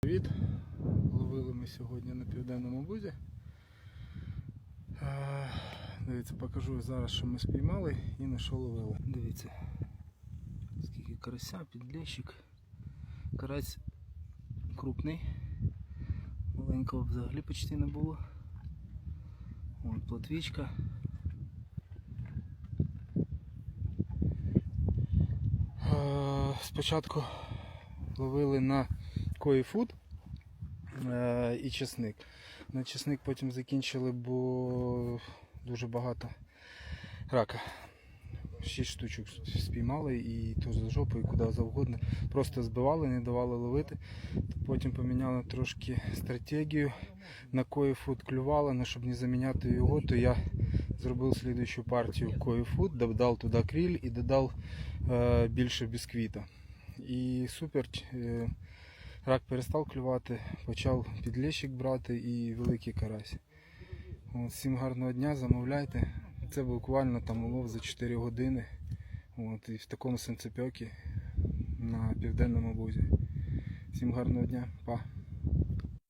Привіт! Ловили ми сьогодні на південному бузі. Е, Дивіться, покажу зараз, що ми спіймали і на що ловили. Дивіться, скільки карася, підлещик. Карась крупний. Маленького взагалі почти не було. Вон плотвічка. Е, Спочатку ловили на кої фуд е, і чесник. На чесник потім закінчили, бо дуже багато рака. Шість штучок спіймали і то за жопу, і куди завгодно. Просто збивали, не давали ловити. Потім поміняли трошки стратегію. На кої фуд клювало, але щоб не заміняти його, то я зробив слідуючу партію кої фуд, додав туди кріль і додав е, більше бісквіта. І супер. е, Рак перестав клювати, почав підлещик брати і великий карась. От, всім гарного дня, замовляйте. Це буквально там улов за 4 години. От, і в такому сенцепьокі на південному бузі. Всім гарного дня, па!